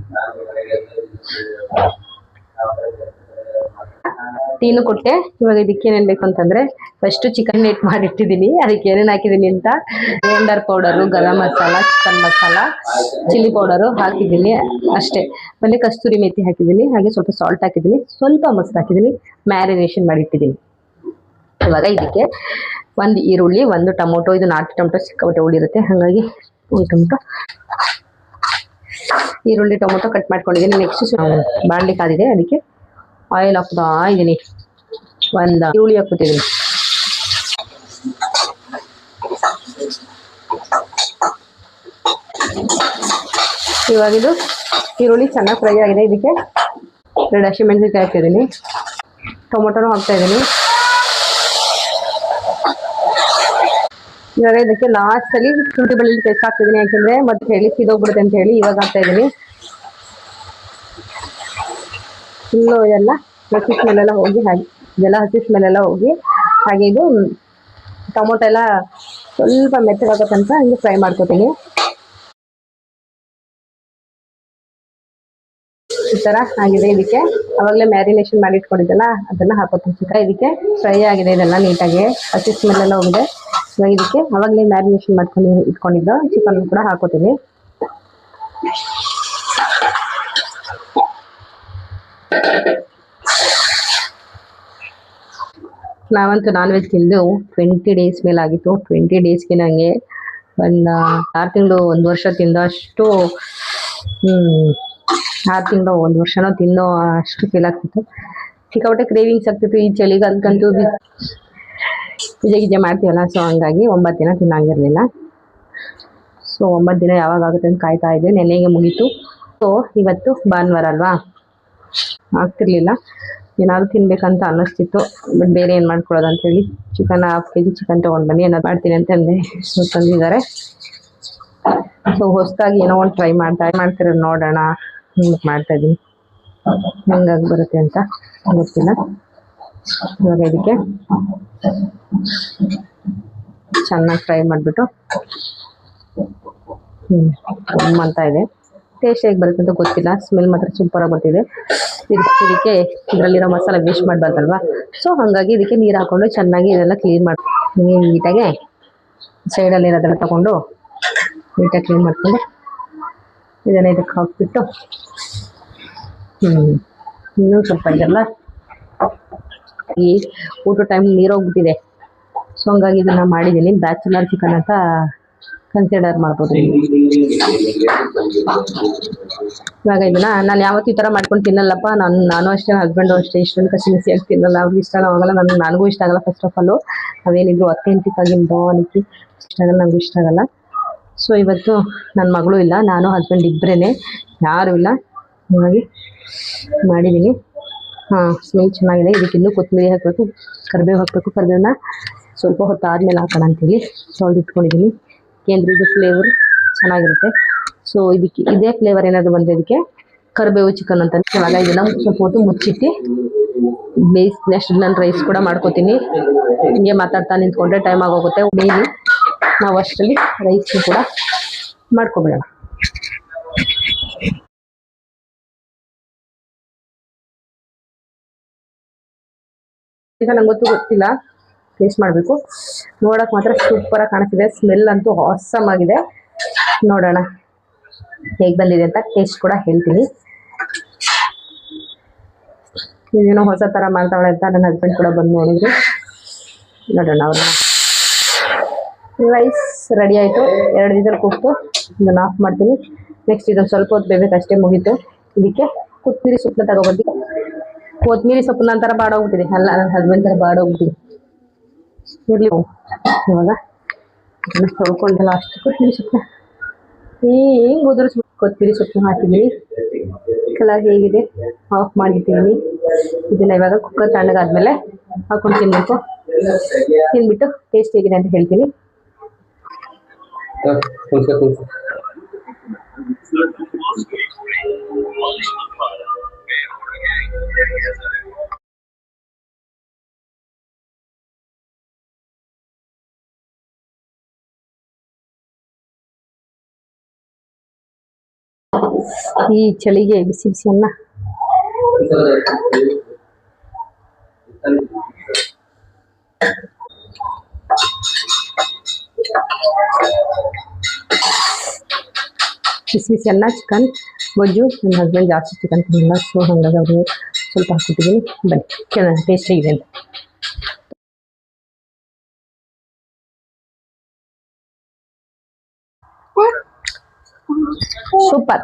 ಟೀನು ಕೊಟ್ಟೆ. ಇವಾಗ ಇದಕ್ಕೆ ಏನೇನು ಬೇಕು ಅಂತಂದ್ರೆ ಫಸ್ಟ್ ಚಿಕನ್ ನೆಟ್ ಮಾಡಿಟ್ಟಿದ್ದೀನಿ ಅದಕ್ಕೆ ಏನೇನು ಹಾಕಿದ್ದೀನಿ ಅಂತ? ಗೋಂಡರ್ powder garam masala chicken masala chilli powder ಹಾಕಿದ್ದೀನಿ ಅಷ್ಟೇ. ಮತ್ತೆ ಕಸ್ತೂರಿ ಮೆಥಿ ಹಾಕಿದ್ದೀನಿ ಹಾಗೆ ಸ್ವಲ್ಪ ಸಾಲ್ಟ್ ಹಾಕಿದ್ದೀನಿ ಸ್ವಲ್ಪ ಮೊಸರು ಹಾಕಿದ್ದೀನಿ ಮ್ಯಾರಿನೇಷನ್ ಮಾಡಿಟ್ಟಿದ್ದೀನಿ ಇವಾಗ ಇದಕ್ಕೆ ಒಂದು ಈರುಳ್ಳಿ, ಒಂದು ಟೊಮೊಟೊ. ಇದು ನಾಟಿ ಟೊಮೊಟೊ ಸಿಕ್ಕಾಪಟ್ಟೆ ಉಳಿರುತ್ತೆ ಹಾಗಾಗಿ ಒಂದು ಟೊಮೊಟೊ. ಈರುಳ್ಳಿ, ಟೊಮೊಟೊ ಕಟ್ ಮಾಡ್ಕೊಂಡಿದ್ದೀನಿ ನೆಕ್ಸ್ಟ್ ಬಾಣಲಿ ಕಾದಿದೆ. ಅದಕ್ಕೆ ಆಯಿಲ್ ಹಾಕ್ತಾ ಇದ್ದೀನಿ ಒಂದ. ಈರುಳ್ಳಿ ಹಾಕ್ಬಿಟ್ಟಿದ್ದೀನಿ ಇವಾಗ ಇದು ಈರುಳ್ಳಿ ಚೆನ್ನಾಗಿ ಫ್ರೈ ಆಗಿದೆ. ಇದಕ್ಕೆ ಎರಡು ಹಸಿಮೆಣಸಿನ್ಕಾಯಿ ಹಾಕ್ತಿದ್ದೀನಿ ಟೊಮೊಟೊನೂ ಹಾಕ್ತಾ ಇದ್ದೀನಿ ಇವಾಗ ಇದಕ್ಕೆ ಲಾಸ್ಟಲ್ಲಿ ಶುಂಠಿ ಬೆಳ್ಳುಳ್ಳಿ ಪೇಸ್ಟ್ ಹಾಕ್ತಿದ್ದೀನಿ. ಯಾಕೆಂದರೆ ಮತ್ತೆ ಹೇಳಿ ಸಿದೋಗ್ಬಿಡುತ್ತೆ ಅಂತ ಹೇಳಿ ಇವಾಗ ಹಾಕ್ತಾ ಇದ್ದೀನಿ ಫುಲ್ಲು ಎಲ್ಲ ಹಸಿ ಮೇಲೆಲ್ಲ ಹೋಗಿ ಹಾಗೆ ಇದೆಲ್ಲ ಹಸಿ ಮೇಲೆಲ್ಲ ಹೋಗಿ ಹಾಗೆ ಇದು ಟೊಮೊಟೊ ಎಲ್ಲ ಸ್ವಲ್ಪ ಮೆತ್ತಗಾಗೋ ತನಕ ಹಂಗೆ ಫ್ರೈ ಮಾಡ್ಕೋತೀನಿ. ಈ ಥರ ಆಗಿದೆ ಇದಕ್ಕೆ. ಅವಾಗಲೇ ಮ್ಯಾರಿನೇಷನ್ ಮಾಡಿ ಇಟ್ಕೊಂಡಿದ್ದೆಲ್ಲ, ಅದನ್ನು ಹಾಕೋತೀನಿ ಚಿಕ್ಕ ಇದಕ್ಕೆ ಫ್ರೈ ಆಗಿದೆ, ಇದೆಲ್ಲ ನೀಟಾಗಿ. ಹಸಿ ಸ್ಮೆಲ್ ಎಲ್ಲ ಹೋಗಿದೆ. ಇವಾಗ ಇದಕ್ಕೆ ಅವಾಗಲೇ ಮ್ಯಾರಿನೇಷನ್ ಮಾಡ್ಕೊಂಡು ಇಟ್ಕೊಂಡಿದ್ದು ಚಿಕನ್ ಕೂಡ ಹಾಕೋತೀನಿ. ನಾವಂತೂ ನಾನ್ ವೆಜ್ ತಿಂದು ಟ್ವೆಂಟಿ ಡೇಸ್ ಮೇಲೆ ಆಗಿತ್ತು ಟ್ವೆಂಟಿ ಡೇಸ್ಗೆ ನನಗೆ ಒಂದು ಆರು ತಿಂಗಳು ಒಂದು ವರ್ಷ ತಿಂದಷ್ಟು ಆರು ತಿಂಗಳು ಒಂದು ವರ್ಷನೋ ತಿನ್ನೋ ಅಷ್ಟು ಫೀಲ್ ಆಗ್ತಿತ್ತು ಸಿಕ್ಕಾಪಟ್ಟೆ ಕ್ರೇವಿಂಗ್ಸ್ ಆಗ್ತಿತ್ತು. ಈ ಚಳಿಗಾಲಕ್ಕಂತೂ ಪೂಜೆ ಗೀಜೆ ಮಾಡ್ತೀವಲ್ಲ ಸೊ ಹಂಗಾಗಿ ಒಂಬತ್ತು ದಿನ ತಿನ್ನಾಗಿರಲಿಲ್ಲ. ಸೊ ಒಂಬತ್ತು ದಿನ ಯಾವಾಗ ಆಗುತ್ತೆ ಅಂತ ಕಾಯ್ತಾ ಇದ್ದೆ. ನೆನ್ನೆಗೆ ಮುಗೀತು. ಸೊ ಇವತ್ತು ಭಾನುವಾರ ಅಲ್ವಾ? ಆಗ್ತಿರ್ಲಿಲ್ಲ. ಏನಾದ್ರು ತಿನ್ಬೇಕಂತ ಅನ್ನಿಸ್ತಿತ್ತು. ಬಟ್ ಬೇರೆ ಏನು ಮಾಡ್ಕೊಳ್ಳೋದು ಅಂತೇಳಿ chicken half K G chicken ತೊಗೊಂಡು ಬನ್ನಿ, ಏನಾದ್ರು ಮಾಡ್ತೀನಿ ಅಂತ ಅಂದೆ. ತಂದಿದ್ದಾರೆ. ಸೊ ಹೊಸದಾಗಿ ಏನೋ ಒಂದು ಟ್ರೈ ಮಾಡ್ತಾ ಮಾಡ್ತಿರೋದು ನೋಡೋಣ. ಹಿಂಗೆ ಮಾಡ್ತಾ ಇದ್ದೀನಿ. ಹೆಂಗಾಗಿ ಬರುತ್ತೆ ಅಂತ ಗೊತ್ತಿಲ್ಲ. ಇವಾಗ ಇದಕ್ಕೆ ಚೆನ್ನಾಗಿ ಫ್ರೈ ಮಾಡಿಬಿಟ್ಟು ಹ್ಞೂ ಅಂತ ಇದೆ. ಟೇಸ್ಟ್ ಹೇಗೆ ಬರುತ್ತೆ ಅಂತ ಗೊತ್ತಿಲ್ಲ. ಸ್ಮೆಲ್ ಮಾತ್ರ ಸೂಪರಾಗಿ ಬರ್ತಿದೆ. ಇದಕ್ಕೆ ಇದರಲ್ಲಿರೋ ಮಸಾಲೆ ವೇಸ್ಟ್ ಮಾಡಬಾರ್ದಲ್ವಾ? ಸೊ ಹಾಗಾಗಿ ಇದಕ್ಕೆ ನೀರು ಹಾಕ್ಕೊಂಡು ಚೆನ್ನಾಗಿ ಇದೆಲ್ಲ ಕ್ಲೀನ್ ಮಾಡಿ ನೀಟಾಗಿ ಸೈಡಲ್ಲಿರೋದೆಲ್ಲ ತಗೊಂಡು ನೀಟಾಗಿ ಕ್ಲೀನ್ ಮಾಡಿಕೊಂಡು ಇದನ್ನು ಇದಕ್ಕೆ ಹಾಕ್ಬಿಟ್ಟು ಹ್ಞೂ ಇನ್ನೂ ಸ್ವಲ್ಪ ಇದೆಲ್ಲ ಈ ಊಟ ಟೈಮ್ ನೀರೋಗ್ಬಿಟ್ಟಿದೆ ಸೊ ಹಂಗಾಗಿ ಇದನ್ನು ಮಾಡಿದ್ದೀನಿ. ಬ್ಯಾಚುಲರ್ ಚಿಕನ್ ಅಂತ ಕನ್ಸಿಡರ್ ಮಾಡ್ಬೋದು. ಇವಾಗ ಇದನ್ನ ನಾನು ಯಾವತ್ತೂ ಈ ಥರ ಮಾಡ್ಕೊಂಡು ತಿನ್ನಲ್ಲಪ್ಪ. ನಾನು ನಾನು ಅಷ್ಟೇ ಹಸ್ಬೆಂಡು ಅಷ್ಟೇ. ಇಷ್ಟೊಂದು ಕಸಿ ಬಿಸಿಯಾಗಿ ತಿನ್ನಲ್ಲ. ಅವ್ರಿಗೆ ಇಷ್ಟ ಆಗಲ್ಲ. ನನಗೆ ನನಗೂ ಇಷ್ಟ ಆಗಲ್ಲ ಫಸ್ಟ್ ಆಫ್ ಆಲು ಅವೇನಿದ್ರು ಅಥೆಂಟಿಕ್ ಆಗಿ ಬಾನಿಕ್ಕಿ ಇಷ್ಟ ಆಗಲ್ಲ ನನಗೂ ಇಷ್ಟ ಆಗಲ್ಲ. ಸೊ ಇವತ್ತು ನನ್ನ ಮಗಳು ಇಲ್ಲ. ನಾನು ಹಸ್ಬೆಂಡ್ ಇಬ್ಬರೇ ಯಾರೂ ಇಲ್ಲ. ಹಾಗಾಗಿ ಮಾಡಿದ್ದೀನಿ ಹಾಂ ಸ್ಮೆಲ್ ಚೆನ್ನಾಗಿದೆ. ಇದಕ್ಕೆ ಇನ್ನೂ ಕೊತ್ತಂಬರಿ ಹಾಕಬೇಕು. ಕರಿಬೇವು ಹಾಕಬೇಕು. ಕರಿಬೇವನ್ನ ಸ್ವಲ್ಪ ಹೊತ್ತು ಆದಮೇಲೆ ಹಾಕೋಣ ಅಂತೇಳಿ. ತೊಳೆದು ಇಟ್ಕೊಂಡಿದ್ದೀನಿ ಏಕೆಂದರೆ ಇದು ಫ್ಲೇವರ್ ಚೆನ್ನಾಗಿರುತ್ತೆ. ಸೊ ಇದಕ್ಕೆ ಇದೇ ಫ್ಲೇವರ್ ಏನಾದ್ರು ಬಂದ್ರೆ ಇದಕ್ಕೆ ಕರಿಬೇವು ಚಿಕನ್ ಅಂತ ಇವಾಗ ಇದನ್ನು ಸ್ವಲ್ಪ ಹೊತ್ತು ಮುಚ್ಚಿಟ್ಟು ಬೇಯಿಸಿ ನೆಕ್ಸ್ಟ್ ನಾನು ರೈಸ್ ಕೂಡ ಮಾಡ್ಕೋತೀನಿ. ಹಿಂಗೆ ಮಾತಾಡ್ತಾ ನಿಂತ್ಕೊಂಡ್ರೆ ಟೈಮ್ ಆಗೋಗುತ್ತೆ. ಬೇಯಿ ನಾವು ಅಷ್ಟರಲ್ಲಿ ರೈಸ್ ಕೂಡ ಮಾಡ್ಕೊಬಿಡೋಣ. ಈಗ ನಂಗೆ ಗೊತ್ತು ಗೊತ್ತಿಲ್ಲ. ಟೇಸ್ಟ್ ಮಾಡಬೇಕು. ನೋಡೋಕೆ ಮಾತ್ರ ಸೂಪರಾಗಿ ಕಾಣಿಸ್ತಿದೆ. ಸ್ಮೆಲ್ ಅಂತೂ ಆಸಮ್ ಆಗಿದೆ. ನೋಡೋಣ ಹೇಗೆ ಬಂದಿದೆ ಅಂತ ಟೇಸ್ಟ್ ಕೂಡ ಹೇಳ್ತೀನಿ. ಇದೇನೋ ಹೊಸ ಥರ ಮಾಡ್ತಾವಳೆ ಅಂತ ನನ್ನ ಹಸ್ಬೆಂಡ್ ಕೂಡ ಬಂದು ನೋಡಿದ್ರು. ನೋಡೋಣ ಅವ್ರನ್ನ. ರೈಸ್ ರೆಡಿ ಆಯಿತು. ಎರಡು ವಿಸಲ್ ಕೂತು ಇದನ್ನು ಆಫ್ ಮಾಡ್ತೀನಿ. ನೆಕ್ಸ್ಟ್ ಇದೊಂದು ಸ್ವಲ್ಪ ಹೊತ್ತು ಬೇಬೇಕು ಅಷ್ಟೇ ಮುಗೀತು. ಇದಕ್ಕೆ ಕೊತ್ತಂಬರಿ ಸೊಪ್ಪನ್ನ ತಗೊಬಂದು ಕೊತ್ತಂಬರಿ ಸೊಪ್ಪು ನಂತರ ಬಾಡೋಗ್ಬಿಟ್ಟಿದೆ. ಅಲ್ಲ ನನ್ನ ಹಸ್ಬೆಂಡ್ ಥರ ಬಾಡೋಗ್ಬಿಟ್ಟಿದೆ. ಇರಲಿ ಇವಾಗ ತೊಳ್ಕೊಂಡೆಲ್ಲ, ಅಷ್ಟು ಕೊತ್ತಂಬರಿ ಸೊಪ್ಪನ್ನ ಹಿಂಗೆ ಉದುರಿಸ್ಬಿಟ್ಟು ಕೊತ್ತಿರಿ ಸೊಪ್ಪು ಹಾಕಿದ್ದೀನಿ ಕಲರ್ ಹೇಗಿದೆ? ಆಫ್ ಮಾಡಿದ್ದೀನಿ ಇದನ್ನ ಇವಾಗ ಕುಕ್ಕರ್ ತಣ್ಣಗಾದ್ಮೇಲೆ ಹಾಕೊಂಡು ತಿನ್ಬೇಕು. ತಿಂದ್ಬಿಟ್ಟು ಟೇಸ್ಟ್ ಹೇಗಿದೆ ಅಂತ ಹೇಳ್ತೀನಿ. ಕುಂಚ ಕುಂತ್ಕೊ ಈ ಚಳಿಗೆ ಬಿಸಿ ಬಿಸಿ ಅನ್ನ ಬಿಸಿ ಬಿಸಿ ಅನ್ನ ಚಿಕನ್ ಗೊಜ್ಜು ನನ್ನ ಹಸ್ಬೆಂಡ್ ಜಾಸ್ತಿ ಚಿಕನ್ ತಿನ್ನಲ್ಲ ಸೊ ಹಾಗಾಗಿ ಅವ್ರಿಗೆ ಸ್ವಲ್ಪ ಹಾಕ್ಬಿಟ್ಟಿದ್ದೀನಿ ಬನ್ನಿ ಕೇಳೋಣ ಟೇಸ್ಟ್ ಹೇಗಿದೆ ಅಂತ ಸೂಪರ್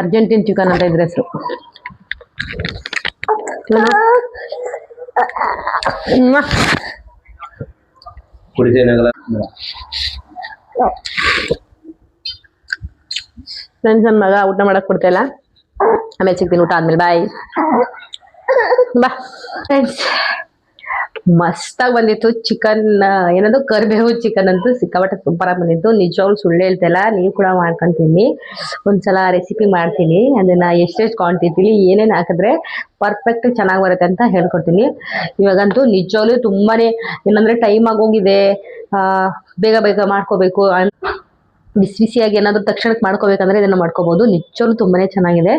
ಅರ್ಜೆಂಟೀನ್ ಚಿಕನ್ ಅಂತ ಇದ್ರ ಹೆಸರು. ಫ್ರೆಂಡ್ಸ್ ನನ್ನ ಮಗ ಊಟ ಮಾಡಕ್ ಕೊಡ್ತಾ ಇಲ್ಲ ಆಮೇಲೆ ಸಿಗ್ತೀನಿ ಊಟ ಆದ್ಮೇಲೆ. ಬಾಯ್ ಬಾ. ಫ್ರೆಂಡ್ಸ್ ಮಸ್ತಾಗಿ ಬಂದಿತ್ತು. ಚಿಕನ್ ಏನದು ಕರಿಬೇವು ಚಿಕನ್ ಅಂತೂ ಸಿಕ್ಕಾಪಟ್ಟೆ ಆಗಿ ಬಂದಿತ್ತು. ನಿಜವಾಗ್ಲು ಸುಳ್ಳು ಹೇಳ್ತಿಲ್ಲ ನೀವು ಕೂಡ ಮಾಡ್ಕೊತೀನಿ. ಒಂದ್ಸಲ ರೆಸಿಪಿ ಮಾಡ್ತೀನಿ. ಅದನ್ನ ಎಷ್ಟೆಷ್ಟು ಕ್ವಾಂಟಿಟಿಲಿ ಏನೇನು ಹಾಕಿದ್ರೆ ಪರ್ಫೆಕ್ಟ್ ಚೆನ್ನಾಗಿ ಬರುತ್ತೆ ಅಂತ ಹೇಳ್ಕೊಡ್ತೀನಿ. ಇವಾಗಂತೂ ನಿಜವಾಗ್ಲೂ ತುಂಬಾನೇ ಏನಂದ್ರೆ ಟೈಮ್ ಆಗೋಗಿದೆ ಆ, ಬೇಗ ಬೇಗ ಮಾಡ್ಕೋಬೇಕು. ಬಿಸಿ ಬಿಸಿಯಾಗಿ ಏನಾದರೂ ತಕ್ಷಣಕ್ಕೆ ಮಾಡ್ಕೋಬೇಕಂದ್ರೆ ಇದನ್ನು ಮಾಡ್ಕೋಬಹುದು ನಿಜವೂ ತುಂಬಾನೇ ಚೆನ್ನಾಗಿದೆ.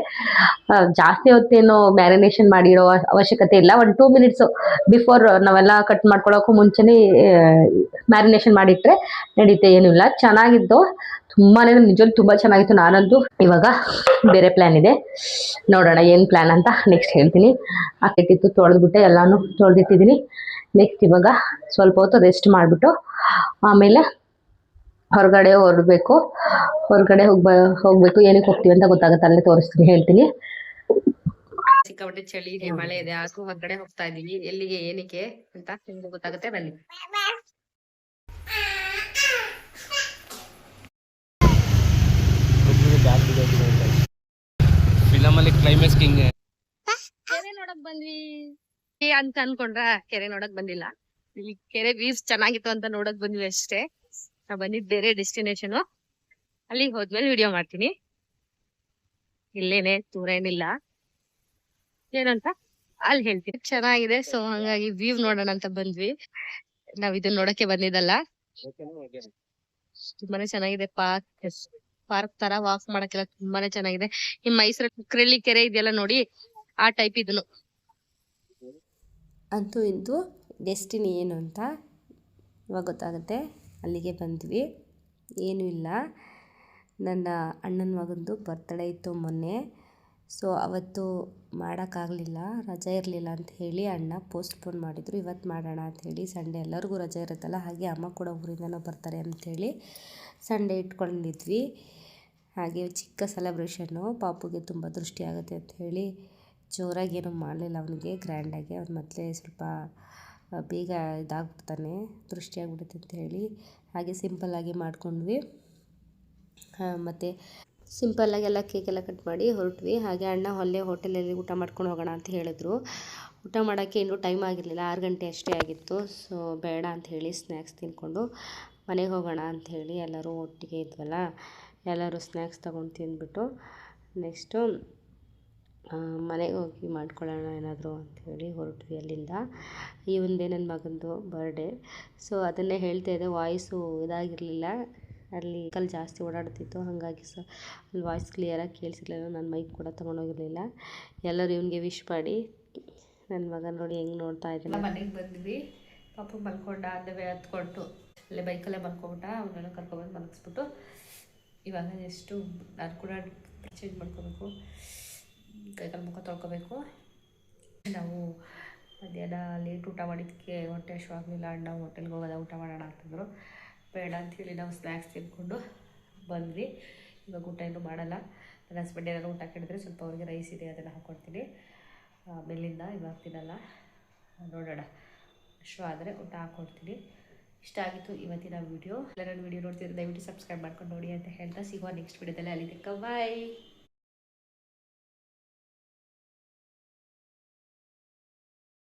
ಜಾಸ್ತಿ ಹೊತ್ತೇನು ಮ್ಯಾರಿನೇಷನ್ ಮಾಡಿರೋ ಅವಶ್ಯಕತೆ ಇಲ್ಲ. ಒಂದು ಟೂ ಮಿನಿಟ್ಸ್ ಬಿಫೋರ್ ನಾವೆಲ್ಲ ಕಟ್ ಮಾಡ್ಕೊಳ್ಳೋಕ್ಕೂ ಮುಂಚೆನೇ ಮ್ಯಾರಿನೇಷನ್ ಮಾಡಿಟ್ರೆ ನಡೀತೆ ಏನೂ ಇಲ್ಲ. ಚೆನ್ನಾಗಿತ್ತು. ತುಂಬಾನೇ ನಿಜವೂ ತುಂಬಾ ಚೆನ್ನಾಗಿತ್ತು. ನಾನಂತೂ ಇವಾಗ ಬೇರೆ ಪ್ಲ್ಯಾನ್ ಇದೆ. ನೋಡೋಣ ಏನು ಪ್ಲ್ಯಾನ್ ಅಂತ ನೆಕ್ಸ್ಟ್ ಹೇಳ್ತೀನಿ. ಹಾಕಿಟ್ಟಿತ್ತು ತೊಳೆದ್ಬಿಟ್ಟೆ, ಎಲ್ಲಾನು ತೊಳೆದಿಟ್ಟಿದ್ದೀನಿ. ನೆಕ್ಸ್ಟ್ ಇವಾಗ ಸ್ವಲ್ಪ ಹೊತ್ತು ರೆಸ್ಟ್ ಮಾಡಿಬಿಟ್ಟು ಆಮೇಲೆ ಹೊರಗಡೆ ಹೊರಡ್ಬೇಕು. ಹೊರಗಡೆ ಹೋಗ್ಬ ಹೋಗ್ಬೇಕು. ಏನಕ್ಕೆ ಹೋಗ್ತೀವಿ ಅಂತ ಗೊತ್ತಾಗುತ್ತೆ. ಅಲ್ಲೇ ತೋರಿಸ್ತೀನಿ ಹೇಳ್ತೀನಿ. ಸಿಕ್ಕಾಪಟ್ಟೆ ಚಳಿ ಇದೆ ಮಳೆ ಇದೆ. ಆದ್ರೂ ಹೊರಗಡೆ ಹೋಗ್ತಾ ಇದೀವಿ ಎಲ್ಲಿಗೆ ಏನಕ್ಕೆ ಅಂತ ನಿಮ್ಗೆ ಗೊತ್ತಾಗುತ್ತೆ. ಬನ್ನಿ. ಫಿಲಮ್ ಅಲ್ಲಿ ಕ್ಲೈಮ್ಯಾಕ್ಸ್ ಕಿಂಗ್ ಕೆರೆ ನೋಡಕ್ ಬಂದ್ವಿ. ಏ ಅಂತ ಅನ್ಕೊಂಡ್ರ? ಕೆರೆ ನೋಡಕ್ ಬಂದಿಲ್ಲ. ಇಲ್ಲಿ ಕೆರೆ ವ್ಯೂಸ್ ಚೆನ್ನಾಗಿತ್ತು ಅಂತ ನೋಡಕ್ ಬಂದ್ವಿ ಅಷ್ಟೇ. ನಾವ್ ಬಂದಿದ್ ಬೇರೆ ಡೆಸ್ಟಿನೇಷನ್ ಅಲ್ಲಿಗೆ ಹೋದ್ಮೇಲೆ ವಿಡಿಯೋ ಮಾಡ್ತೀನಿ. ಇಲ್ಲೇನೆ ದೂರ ಏನಿಲ್ಲ. ಏನಂತ ಅಲ್ಲಿ ಹೇಳ್ತೀನಿ. ಚೆನ್ನಾಗಿದೆ ಸೊ ಹಂಗಾಗಿ ವ್ಯೂ ನೋಡೋಣ ಅಂತ ಬಂದ್ವಿ. ನಾವ್ ಇದನ್ನ ನೋಡಕ್ಕೆ ಬಂದಿದ್ದಲ್ಲ. ತುಂಬಾನೇ ಚೆನ್ನಾಗಿದೆ ಪಾರ್ಕ್ ಪಾರ್ಕ್ ತರ ವಾಕ್ ಮಾಡಕ್ಕೆಲ್ಲ ತುಂಬಾನೇ ಚೆನ್ನಾಗಿದೆ. ಈ ಮೈಸೂರು ಕುಕ್ರಳ್ಳಿ ಕೆರೆ ಇದೆಯಲ್ಲ ನೋಡಿ ಆ ಟೈಪ್ ಇದನ್ನು. ಅಂತೂ ಇಂತೂ ಡೆಸ್ಟಿನಿ ಏನು ಅಂತ ಇವಾಗ ಗೊತ್ತಾಗುತ್ತೆ. ಅಲ್ಲಿಗೆ ಬಂದ್ವಿ. ಏನೂ ಇಲ್ಲ. ನನ್ನ ಅಣ್ಣನ ಮಗಂದು ಬರ್ತಡೇ ಇತ್ತು ಮೊನ್ನೆ. ಸೊ ಅವತ್ತು ಮಾಡೋಕ್ಕಾಗಲಿಲ್ಲ. ರಜೆ ಇರಲಿಲ್ಲ ಅಂತ ಹೇಳಿ ಅಣ್ಣ ಪೋಸ್ಟ್ಪೋನ್ ಮಾಡಿದರು. ಇವತ್ತು ಮಾಡೋಣ ಅಂಥೇಳಿ ಸಂಡೇ ಎಲ್ಲರಿಗೂ ರಜೆ ಇರುತ್ತಲ್ಲ, ಹಾಗೆ ಅಮ್ಮ ಕೂಡ ಊರಿಂದನೂ ಬರ್ತಾರೆ ಅಂಥೇಳಿ ಸಂಡೇ ಇಟ್ಕೊಂಡಿದ್ವಿ. ಹಾಗೆ ಚಿಕ್ಕ ಸೆಲೆಬ್ರೇಷನ್ನು ಪಾಪುಗೆ ತುಂಬ ದೃಷ್ಟಿ ಆಗುತ್ತೆ ಅಂತ ಹೇಳಿ ಜೋರಾಗಿ ಏನೂ ಮಾಡಲಿಲ್ಲ ಅವನಿಗೆ ಗ್ರ್ಯಾಂಡಾಗಿ ಅವ್ನ ಮೊದಲೇ ಸ್ವಲ್ಪ ಬೇಗ ಇದಾಗ್ಬಿಡ್ತಾನೆ, ದೃಷ್ಟಿ ಆಗ್ಬಿಡುತ್ತೆ ಅಂತ ಹೇಳಿ ಹಾಗೆ ಸಿಂಪಲ್ಲಾಗಿ ಮಾಡ್ಕೊಂಡ್ವಿ ಮತ್ತು ಸಿಂಪಲ್ಲಾಗಿ ಎಲ್ಲ ಕೇಕೆಲ್ಲ ಕಟ್ ಮಾಡಿ ಹೊರಟ್ವಿ. ಹಾಗೆ ಅಣ್ಣ ಹೊಲ್ಲೆ ಹೋಟೆಲಲ್ಲಿ ಊಟ ಮಾಡ್ಕೊಂಡು ಹೋಗೋಣ ಅಂತ ಹೇಳಿದ್ರು. ಊಟ ಮಾಡೋಕ್ಕೆ ಇನ್ನೂ ಟೈಮ್ ಆಗಿರಲಿಲ್ಲ, ಆರು ಗಂಟೆ ಅಷ್ಟೇ ಆಗಿತ್ತು. ಸೊ ಬೇಡ ಅಂತ ಹೇಳಿ ಸ್ನ್ಯಾಕ್ಸ್ ತಿಂದ್ಕೊಂಡು ಮನೆಗೆ ಹೋಗೋಣ ಅಂತ ಹೇಳಿ ಎಲ್ಲರೂ ಒಟ್ಟಿಗೆ ಇದ್ವಲ್ಲ, ಎಲ್ಲರೂ ಸ್ನ್ಯಾಕ್ಸ್ ತೊಗೊಂಡು ತಿಂದ್ಬಿಟ್ಟು ನೆಕ್ಸ್ಟು ಮನೆಗೆ ಹೋಗಿ ಮಾಡ್ಕೊಳ್ಳೋಣ ಏನಾದರೂ ಅಂತೇಳಿ ಹೊರಟ್ವಿ ಅಲ್ಲಿಂದ ಈ ಒಂದೇ ನನ್ನ ಮಗಂದು ಬರ್ಡೇ ಸೊ ಅದನ್ನೇ ಹೇಳ್ತಾ ಇದ್ದೆ ವಾಯ್ಸು ಇದಾಗಿರಲಿಲ್ಲ. ಅಲ್ಲಿ ಕಲ್ಲು ಜಾಸ್ತಿ ಓಡಾಡ್ತಿತ್ತು, ಹಾಗಾಗಿ ಸೊ, ಅಲ್ಲಿ ವಾಯ್ಸ್ ಕ್ಲಿಯರಾಗಿ ಕೇಳಿಸಿರ್ಲಿಲ್ಲ, ನಾನು ಮೈಕ್ ಕೂಡ ತೊಗೊಂಡೋಗಿರಲಿಲ್ಲ. ಎಲ್ಲರೂ ಇವನಿಗೆ ವಿಶ್ ಮಾಡಿ ನನ್ನ ಮಗ ನೋಡಿ ಹೆಂಗೆ ನೋಡ್ತಾ ಇದ್ದಾನೆ ಮನೆಗೆ ಬಂದ್ವಿ, ಪಾಪ ಮಲ್ಕೊಂಡ ಅಂದವೇ ಹತ್ಕೊಂಡು ಅಲ್ಲೇ ಬೈಕಲ್ಲೇ ಮಲ್ಕೊಬಿಟ್ಟ ಅವನ್ನೆಲ್ಲ ಕರ್ಕೊಬಂದು ಮಲಗಿಸ್ಬಿಟ್ಟು, ಇವಾಗ ಎಷ್ಟು, ನಾನು ಕೂಡ ಚೇಂಜ್ ಮಾಡ್ಕೋಬೇಕು. ಕೈಕಾಲು ಮುಖ ತೊಳ್ಕೊಬೇಕು. ನಾವು ಮಧ್ಯಾಹ್ನ ಲೇಟ್ ಊಟ ಮಾಡಿದ್ದಕ್ಕೆ ಹೊಟ್ಟೆ ಶೋ ಆಗಲಿಲ್ಲ, ಅಣ್ಣ ಹೋಟೆಲ್ಗೆ ಹೋಗೋದ, ಊಟ ಮಾಡೋಣ ಅಂತಂದರು. ಬೇಡ ಅಂಥೇಳಿ ನಾವು ಸ್ನ್ಯಾಕ್ಸ್ ತಿಂದ್ಕೊಂಡು ಬಂದ್ವಿ. ಇವಾಗ ಊಟ ಏನು ಮಾಡಲ್ಲ. ನನ್ನ ಹಸ್ಬೆಂಡ್ ಏನಾದ್ರು ಊಟ ಕೇಳಿದ್ರೆ ಸ್ವಲ್ಪ ಅವ್ರಿಗೆ ರೈಸ್ ಇದೆ, ಅದೆಲ್ಲ ಹಾಕ್ಕೊಡ್ತೀನಿ ಬೆಲ್ಲಿಂದ ಇವಾಗ ತಿನ್ನಲ್ಲ. ನೋಡೋಣ. ಶೋ ಆದರೆ ಊಟ ಹಾಕ್ಕೊಡ್ತೀನಿ ಇಷ್ಟ ಆಗಿತ್ತು ಇವತ್ತಿನ ವೀಡಿಯೋ ಎಲ್ಲ ವೀಡಿಯೋ ನೋಡ್ತಿದ್ರೆ ದಯವಿಟ್ಟು ಸಬ್ಸ್ಕ್ರೈಬ್ ಮಾಡ್ಕೊಂಡು ನೋಡಿ ಅಂತ ಹೇಳ್ತಾ, ಸಿಗುವ ನೆಕ್ಸ್ಟ್ ವೀಡಿಯೋದಲ್ಲಿ ಅಲ್ಲಿ ಬಾಯ್